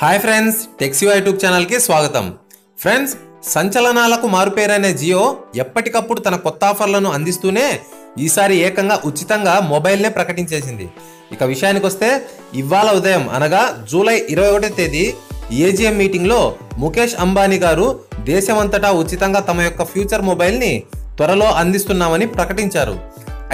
Hi friends టెక్సీ YouTube ఛానల్కి స్వాగతం. Friends సంచలనాలకు మారుపేరైన Jio ఎప్పటికప్పుడు తన కొత్త ఆఫర్లను అందిస్తూనే ఈసారి ఏకంగా ఉచితంగా మొబైల్నే ప్రకటించేసింది. ఇక విషయానికి వస్తే ఇవాళ ఉదయం అనగా జూలై ఇరవై ఒకటో తేదీ ఏజిఎం మీటింగ్లో ముఖేష్ అంబానీ గారు దేశమంతటా ఉచితంగా తమ యొక్క ఫ్యూచర్ మొబైల్ని త్వరలో అందిస్తున్నామని ప్రకటించారు.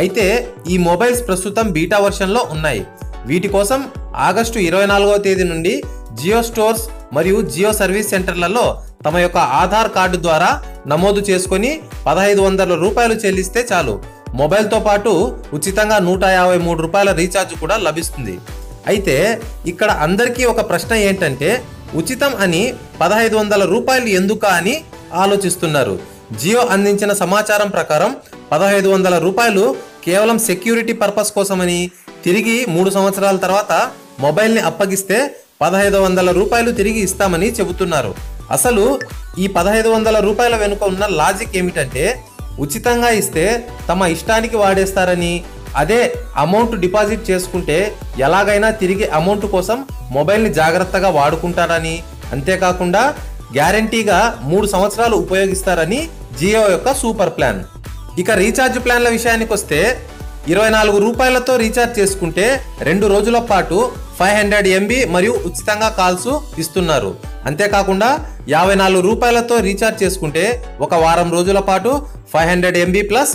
అయితే ఈ మొబైల్స్ ప్రస్తుతం బీటా వర్షన్లో ఉన్నాయి. వీటి కోసం ఆగస్టు ఇరవై నాలుగవ తేదీ నుండి జియో స్టోర్స్ మరియు జియో సర్వీస్ సెంటర్లలో తమ యొక్క ఆధార్ కార్డు ద్వారా నమోదు చేసుకొని పదహైదు వందల రూపాయలు చెల్లిస్తే చాలు. మొబైల్తో పాటు ఉచితంగా నూట యాభై మూడు రూపాయల రీఛార్జ్ కూడా లభిస్తుంది. అయితే ఇక్కడ అందరికీ ఒక ప్రశ్న ఏంటంటే ఉచితం అని పదహైదు వందల రూపాయలు ఎందుక అని ఆలోచిస్తున్నారు. జియో అందించిన సమాచారం ప్రకారం పదహైదు వందల రూపాయలు కేవలం సెక్యూరిటీ పర్పస్ కోసమని తిరిగి మూడు సంవత్సరాల తర్వాత మొబైల్ని అప్పగిస్తే పదహైదు వందల రూపాయలు తిరిగి ఇస్తామని చెబుతున్నారు. అసలు ఈ పదహైదు వందల రూపాయల వెనుక ఉన్న లాజిక్ ఏమిటంటే ఉచితంగా ఇస్తే తమ ఇష్టానికి వాడేస్తారని అదే అమౌంట్ డిపాజిట్ చేసుకుంటే ఎలాగైనా తిరిగి అమౌంట్ కోసం మొబైల్ని జాగ్రత్తగా వాడుకుంటారని అంతేకాకుండా గ్యారంటీగా మూడు సంవత్సరాలు ఉపయోగిస్తారని జియో యొక్క సూపర్ ప్లాన్. ఇక రీఛార్జ్ ప్లాన్ల విషయానికి వస్తే ఇరవై నాలుగు రూపాయలతో రీఛార్జ్ చేసుకుంటే రెండు రోజుల పాటు ఫైవ్ హండ్రెడ్ ఎంబీ మరియు ఉచితంగా కాల్స్ ఇస్తున్నారు. అంతేకాకుండా యాభై నాలుగు రూపాయలతో రీఛార్జ్ చేసుకుంటే ఒక వారం రోజుల పాటు five hundred MB plus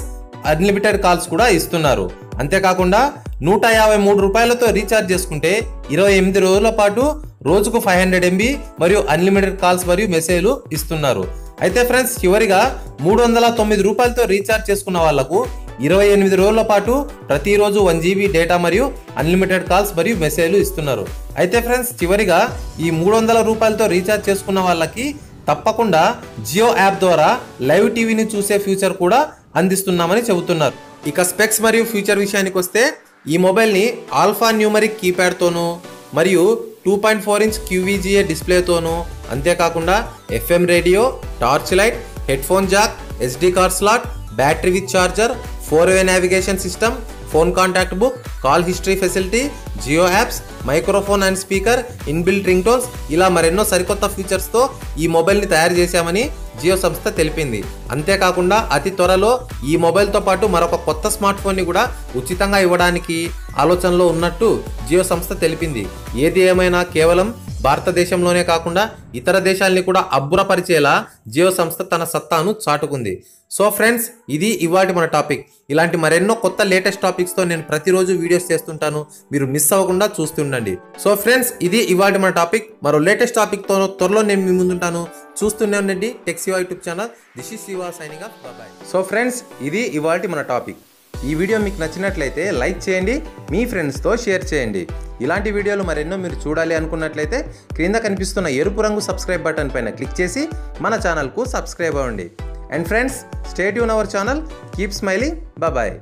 unlimited calls కూడా ఇస్తున్నారు. అంతేకాకుండా నూట యాభై మూడు రూపాయలతో రీఛార్జ్ చేసుకుంటే ఇరవై ఎనిమిది రోజుల పాటు రోజుకు ఫైవ్ హండ్రెడ్ ఎంబీ మరియు అన్లిమిటెడ్ కాల్స్ మరియు మెసేజ్లు ఇస్తున్నారు. అయితే ఫ్రెండ్స్ చివరిగా మూడు వందల తొమ్మిది రూపాయలతో రీఛార్జ్ చేసుకున్న వాళ్ళకు ఇరవై ఎనిమిది రోజుల పాటు ప్రతిరోజు వన్ జీబీ డేటా మరియు అన్లిమిటెడ్ కాల్స్ మరియు మెసేజ్లు ఇస్తున్నారు. అయితే ఫ్రెండ్స్ చివరిగా ఈ మూడు వందల రూపాయలతో రీఛార్జ్ చేసుకున్న వాళ్ళకి తప్పకుండా జియో యాప్ ద్వారా లైవ్ టీవీని చూసే ఫ్యూచర్ కూడా అందిస్తున్నామని చెబుతున్నారు. ఇక స్పెక్స్ మరియు ఫ్యూచర్ విషయానికి వస్తే ఈ మొబైల్ని ఆల్ఫా న్యూమరిక్ కీప్యాడ్తోనూ మరియు two point four inch QVGA డిస్ప్లేతోనూ అంతేకాకుండా FM radio torch light headphone jack SD card slot battery with charger four way navigation system phone contact book call history facility Jio apps microphone and speaker inbuilt ring tones ఇలా మరెన్నో సరికొత్త ఫీచర్స్తో ఈ మొబైల్ని తయారు చేశామని జియో సంస్థ తెలిపింది. అంతేకాకుండా అతి త్వరలో ఈ మొబైల్తో పాటు మరొక కొత్త స్మార్ట్ ఫోన్ని కూడా ఉచితంగా ఇవ్వడానికి ఆలోచనలో ఉన్నట్టు జియో సంస్థ తెలిపింది. ఏది ఏమైనా కేవలం భారతదేశంలోనే కాకుండా ఇతర దేశాల్ని కూడా అబ్బురపరిచేలా జియో సంస్థ తన సత్తాను చాటుకుంది. సో ఫ్రెండ్స్ ఇది ఇవాటి మన టాపిక్. ఇలాంటి మరెన్నో కొత్త లేటెస్ట్ టాపిక్స్తో నేను ప్రతిరోజు వీడియోస్ చేస్తుంటాను. మీరు మిస్ అవ్వకుండా చూస్తుండండి సో ఫ్రెండ్స్ ఇది ఇవాటి మన టాపిక్. మరో లేటెస్ట్ టాపిక్తో త్వరలో నేను మీ ముందుంటాను. చూస్తూనే ఉండండి. టెక్సివా YouTube channel this is Siva signing off bye so friends ఇది ఇవాటి మన టాపిక్. ఈ వీడియో మీకు నచ్చినట్లయితే లైక్ చేయండి మీ ఫ్రెండ్స్తో షేర్ చేయండి. ఇలాంటి వీడియోలు మరెన్నో మీరు చూడాలి అనుకున్నట్లయితే క్రింద కనిపిస్తున్న ఎరుపు రంగు సబ్స్క్రైబ్ బటన్ పైన క్లిక్ చేసి మన ఛానల్కు సబ్స్క్రైబ్ అవ్వండి. And friends stay Yoon our channel keep smiling bye